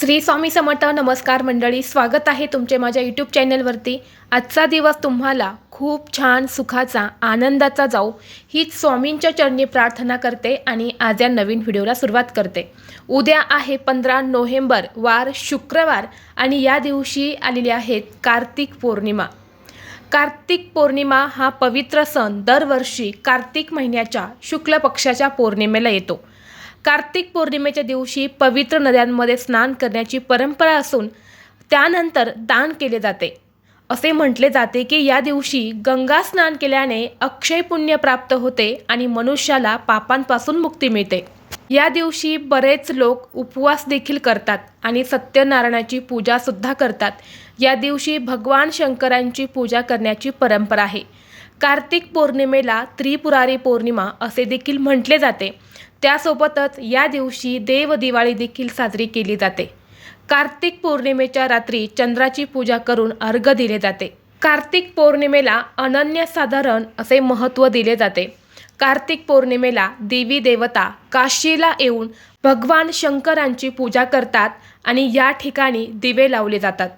श्री स्वामी समर्थ नमस्कार मंडळी स्वागत आहे तुमचे माझ्या यूट्यूब चॅनलवरती आजचा दिवस तुम्हाला खूप छान सुखाचा आनंदाचा जाऊ हीच स्वामींच्या चरणी प्रार्थना करते आणि आज या नवीन व्हिडिओला सुरुवात करते. उद्या आहे पंधरा नोव्हेंबर वार शुक्रवार आणि या दिवशी आलेली आहेत कार्तिक पौर्णिमा. कार्तिक पौर्णिमा हा पवित्र सण दरवर्षी कार्तिक महिन्याच्या शुक्ल पक्षाच्या पौर्णिमेला येतो. कार्तिक पौर्णिमेच्या दिवशी पवित्र नद्यांमध्ये स्नान करण्याची परंपरा असून त्यानंतर दान केले जाते. असे म्हटले जाते की या दिवशी गंगा स्नान केल्याने अक्षय पुण्य प्राप्त होते आणि मनुष्याला पापांपासून मुक्ती मिळते. या दिवशी बरेच लोक उपवास देखील करतात आणि सत्यनारायणाची पूजासुद्धा करतात. या दिवशी भगवान शंकरांची पूजा करण्याची परंपरा आहे. कार्तिक पौर्णिमेला त्रिपुरारी पौर्णिमा असे देखील म्हटले जाते. त्यासोबतच या दिवशी देवदिवाळी देखील साजरी केली जाते. कार्तिक पौर्णिमेच्या रात्री चंद्राची पूजा करून अर्घ दिले जाते. कार्तिक पौर्णिमेला अनन्यसाधारण असे महत्त्व दिले जाते. कार्तिक पौर्णिमेला देवी देवता काशीला येऊन भगवान शंकरांची पूजा करतात आणि या ठिकाणी दिवे लावले जातात.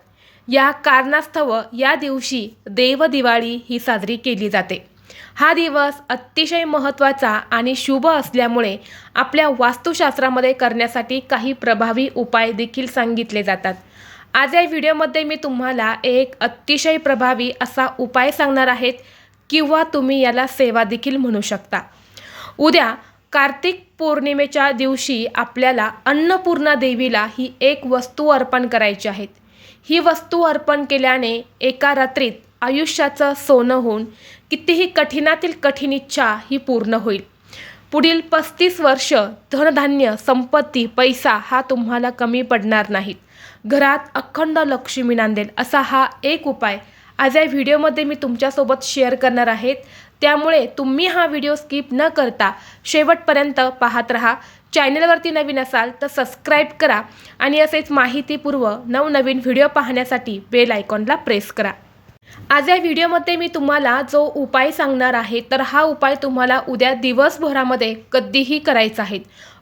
या कारणास्तव या दिवशी देवदिवाळी ही साजरी केली जाते. हा दिवस अतिशय महत्त्वाचा आणि शुभ असल्यामुळे आपल्या वास्तुशास्त्रामध्ये करण्यासाठी काही प्रभावी उपाय देखील सांगितले जातात. आज या व्हिडिओमध्ये मी तुम्हाला एक अतिशय प्रभावी असा उपाय सांगणार आहेत किंवा तुम्ही याला सेवा देखील म्हणू शकता. उद्या कार्तिक पौर्णिमेच्या दिवशी आपल्याला अन्नपूर्णा देवीला ही एक वस्तू अर्पण करायची आहेत ही वस्तू अर्पण केल्याने एका रात्रीत आयुष्याचं सोनं होऊन कितीही कठीणातील कठीण इच्छा ही पूर्ण होईल. पुढील पस्तीस वर्ष धनधान्य संपत्ती पैसा हा तुम्हाला कमी पडणार नाहीत. घरात अखंड लक्ष्मी नांदेल असा हा एक उपाय. आज या व्हिडिओमध्ये मी तुमच्यासोबत शेअर करणार आहेत त्यामुळे तुम्ही हा व्हिडिओ स्किप न करता शेवटपर्यंत पाहत राहा. चॅनलवरती नवीन असाल तर सबस्क्राईब करा आणि असेच माहितीपूर्व नवनवीन व्हिडिओ पाहण्यासाठी बेल आयकॉनला प्रेस करा. आज या व्हिडिओमध्ये मी तुम्हाला जो उपाय सांगणार आहे तर हा उपाय तुम्हाला उद्या दिवसभरामध्ये कधीही करायचा आहे.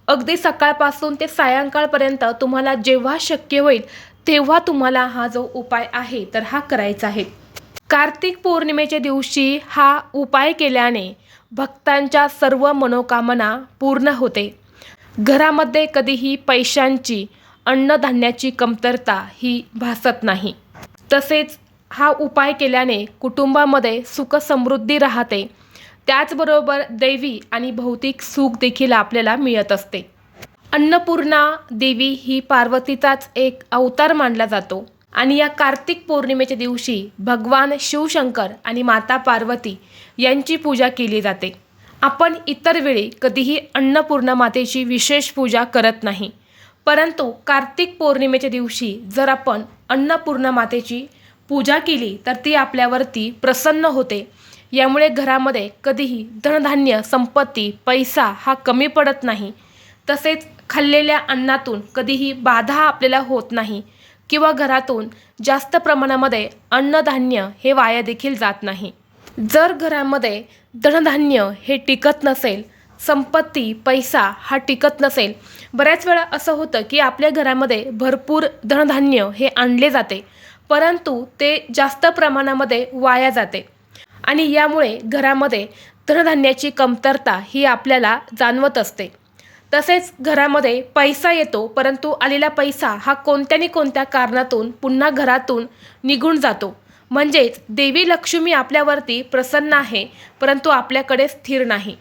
अगदी सकाळपासून ते सायंकाळपर्यंत तुम्हाला जेव्हा शक्य होईल तेव्हा तुम्हाला हा जो उपाय आहे तर हा करायचा आहे. कार्तिक पौर्णिमेच्या दिवशी हा उपाय केल्याने भक्तांच्या सर्व मनोकामना पूर्ण होते. घरामध्ये कधीही पैशांची अन्नधान्याची कमतरता ही भासत नाही. तसेच हा उपाय केल्याने कुटुंबामध्ये सुख समृद्धी राहते. त्याचबरोबर दैवी आणि भौतिक सुख देखील आपल्याला मिळत असते. अन्नपूर्णा देवी ही पार्वतीचाच एक अवतार मानला जातो. आणि या कार्तिक पौर्णिमेच्या दिवशी भगवान शिवशंकर आणि माता पार्वती यांची पूजा केली जाते. आपण इतर वेळी कधीही अन्नपूर्णा मातेची विशेष पूजा करत नाही. परंतु कार्तिक पौर्णिमेच्या दिवशी जर आपण अन्नपूर्णा मातेची पूजा केली तर ती आपल्यावरती प्रसन्न होते. यामुळे घरामध्ये कधीही धनधान्य संपत्ती पैसा हा कमी पडत नाही. तसेच खाल्लेल्या अन्नातून कधीही बाधा आपल्याला होत नाही किंवा घरातून जास्त प्रमाणामध्ये अन्नधान्य हे वाया देखील जात नाही. जर घरामध्ये धनधान्य हे टिकत नसेल संपत्ती पैसा हा टिकत नसेल बऱ्याच वेळा असं होतं की आपल्या घरामध्ये भरपूर धनधान्य हे आणले जाते. परंतु ते जास्त प्रमाणामध्ये वाया जाते. आणि यामुळे घरामध्ये धनधान्याची कमतरता ही आपल्याला जाणवत असते. तसेच घरामध्ये पैसा येतो परंतु आलेला पैसा हा कोणत्या कोणत्या कारणातून पुन्हा घरातून निघून जातो. म्हणजेच देवी लक्ष्मी आपल्यावरती प्रसन्न आहे परंतु आपल्याकडे स्थिर नाही.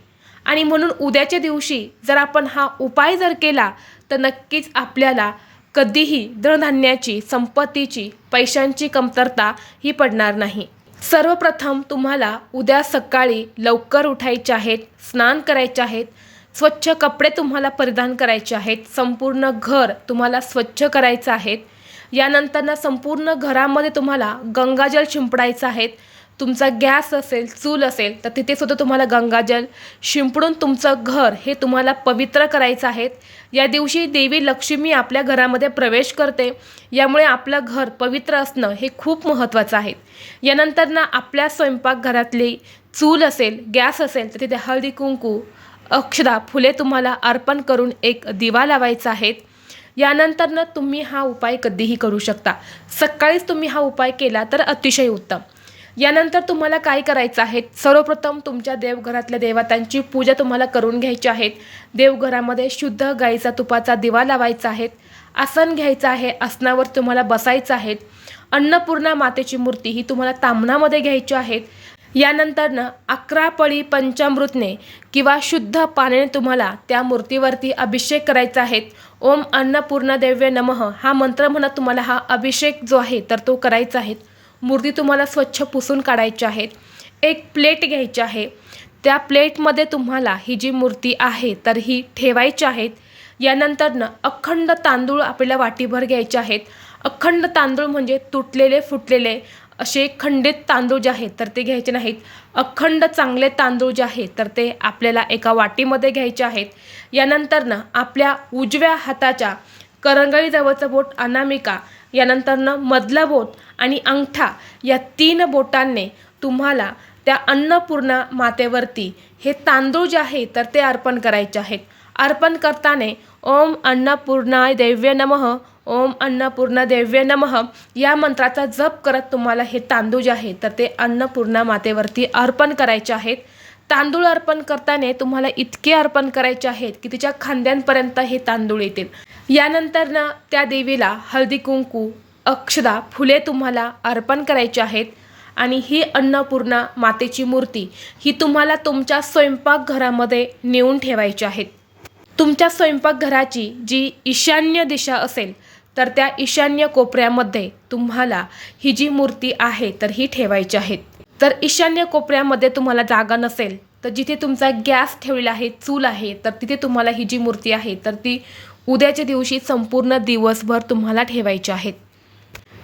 आणि म्हणून उद्याच्या दिवशी जर आपण हा उपाय जर केला तर नक्कीच आपल्याला कधीही धनधान्याची संपत्तीची पैशांची कमतरता ही पडणार नाही. सर्वप्रथम तुम्हाला उद्या सकाळी लवकर उठायचे आहेत स्नान करायचे आहेत स्वच्छ कपडे तुम्हाला परिधान करायचे आहेत संपूर्ण घर तुम्हाला स्वच्छ करायचं आहेत. यानंतरनं संपूर्ण घरामध्ये तुम्हाला गंगाजल शिंपडायचं आहेत तुमचा गॅस असेल चूल असेल तर तिथे सुद्धा तुम्हाला गंगाजल शिंपडून तुमचं घर हे तुम्हाला पवित्र करायचं आहे. या दिवशी देवी लक्ष्मी आपल्या घरामध्ये प्रवेश करते. यामुळे आपलं घर पवित्र असणं हे खूप महत्त्वाचं आहे. यानंतर ना आपल्या स्वयंपाकघरातली चूल असेल गॅस असेल तर तिथे हळदी कुंकू अक्षदा फुले तुम्हाला अर्पण करून एक दिवा लावायचा आहे. यानंतरनं तुम्ही हा उपाय कधीही करू शकता. सकाळीच तुम्ही हा उपाय केला तर अतिशय उत्तम. यानंतर तुम्हाला काय करायचं आहे? सर्वप्रथम तुमच्या देवघरातल्या देवतांची पूजा तुम्हाला करून घ्यायची आहेत देवघरामध्ये शुद्ध गाईचा तुपाचा दिवा लावायचा आहे. आसन घ्यायचं आहे. आसनावर तुम्हाला बसायचं आहे. अन्नपूर्णा मातेची मूर्ती ही तुम्हाला तामणामध्ये घ्यायची आहेत यानंतरनं अकरा पळी पंचामृतने किंवा शुद्ध पाण्याने तुम्हाला त्या मूर्तीवरती अभिषेक करायचा आहे. ओम अन्नपूर्णा देव्य नमः हा मंत्र म्हणत तुम्हाला हा अभिषेक जो आहे तर तो करायचा आहे. मूर्ती तुम्हाला स्वच्छ पुसून काढायची आहेत. एक प्लेट घ्यायची आहे. त्या प्लेटमध्ये तुम्हाला ही जी मूर्ती आहे तर ही ठेवायची आहेत. यानंतरनं अखंड तांदूळ आपल्याला वाटीभर घ्यायचे आहेत. अखंड तांदूळ म्हणजे तुटलेले फुटलेले असे खंडित तांदूळ जे आहेत तर ते घ्यायचे नाहीत. अखंड चांगले तांदूळ जे आहेत तर ते आपल्याला एका वाटीमध्ये घ्यायचे आहेत. यानंतरनं आपल्या उजव्या हाताच्या करंगळीजवळचं बोट अनामिका यानंतरनं मधलं बोट आणि अंगठा या तीन बोटांनी तुम्हाला त्या अन्नपूर्णा मातेवरती हे तांदूळ जे आहे तर ते अर्पण करायचे आहेत. अर्पण करताना ओम अन्नपूर्णाय दैव्य नमः ओम अन्नपूर्णा दैव्य नमः या मंत्राचा जप करत तुम्हाला हे तांदूळ जे आहे तर ते अन्नपूर्णा मातेवरती अर्पण करायचे आहेत. तांदूळ अर्पण करताना तुम्हाला इतके अर्पण करायचे आहेत की तिच्या खांद्यांपर्यंत हे तांदूळ येतील. यानंतरनं त्या देवीला हळदी कुंकू अक्षदा फुले तुम्हाला अर्पण करायची आहेत आणि ही अन्नपूर्णा मातेची मूर्ती ही तुम्हाला तुमच्या स्वयंपाकघरामध्ये नेऊन ठेवायची आहेत. तुमच्या स्वयंपाकघराची जी ईशान्य दिशा असेल तर त्या ईशान्य कोपऱ्यामध्ये तुम्हाला ही जी मूर्ती आहे तर ही ठेवायची आहेत. तर ईशान्य कोपऱ्यामध्ये तुम्हाला जागा नसेल तर जिथे तुमचा गॅस ठेवलेला आहे चूल आहे तर तिथे तुम्हाला ही जी मूर्ती आहे तर ती उद्याच्या दिवशी संपूर्ण दिवसभर तुम्हाला ठेवायची आहेत.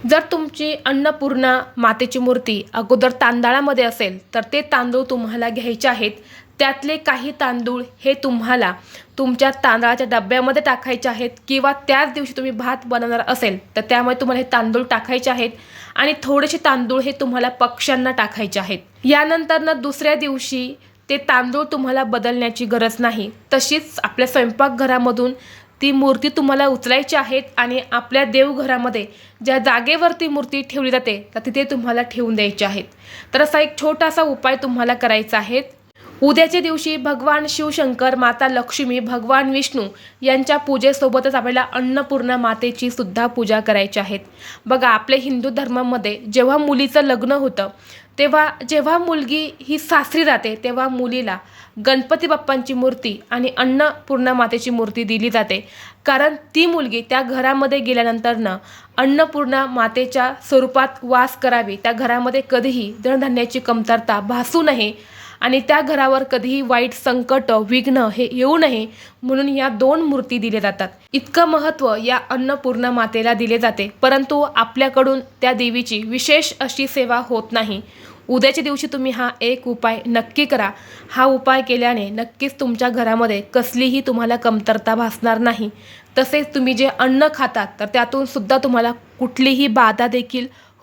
जर तुमची अन्नपूर्णा मातेची मूर्ती अगोदर तांदळामध्ये असेल तर ते तांदूळ तुम्हाला घ्यायचे आहेत. त्यातले काही तांदूळ हे तुम्हाला तुमच्या तांदळाच्या डब्यामध्ये टाकायचे आहेत किंवा त्याच दिवशी तुम्ही भात बनवणार असेल तर त्यामुळे तुम्हाला हे तांदूळ टाकायचे आहेत आणि थोडेसे तांदूळ हे तुम्हाला पक्ष्यांना टाकायचे आहेत. यानंतरनं दुसऱ्या दिवशी ते तांदूळ तुम्हाला बदलण्याची गरज नाही. तशीच आपल्या स्वयंपाकघरामधून ती मूर्ती तुम्हाला उचलायची आहेत आणि आपल्या देवघरामध्ये ज्या जागेवर ती मूर्ती ठेवली जाते तर तिथे तुम्हाला ठेवून द्यायची आहेत. तर असा एक छोटासा उपाय तुम्हाला करायचा आहे. उद्याच्या दिवशी भगवान शिवशंकर माता लक्ष्मी भगवान विष्णू यांच्या पूजेसोबतच आपल्याला अन्नपूर्णा मातेची सुद्धा पूजा करायची आहेत. बघा आपल्या हिंदू धर्मामध्ये जेव्हा मुलीचं लग्न होतं तेव्हा जेव्हा मुलगी ही सासरी जाते तेव्हा मुलीला गणपती बाप्पांची मूर्ती आणि अन्नपूर्णा मातेची मूर्ती दिली जाते. कारण ती मुलगी त्या घरामध्ये गेल्यानंतरनं अन्नपूर्णा मातेच्या स्वरूपात वास करावी. त्या घरामध्ये कधीही धनधान्याची कमतरता भासू नये. आणि त्या घरावर कधीही वाईट संकट विघ्न हे येऊ नये म्हणून या दोन मूर्ती दिल्या जातात. इतकं महत्त्व या अन्नपूर्णा मातेला दिले जाते परंतु आपल्याकडून त्या देवीची विशेष अशी सेवा होत नाही. उद्याच्या दिवशी तुम्ही हा एक उपाय नक्की करा. हा उपाय केल्याने नक्कीच तुमच्या घरामध्ये कसलीही तुम्हाला कमतरता भासणार नाही. तसेच तुम्ही जे अन्न खातात तर त्यातून सुद्धा तुम्हाला कुठलीही बाधा देखील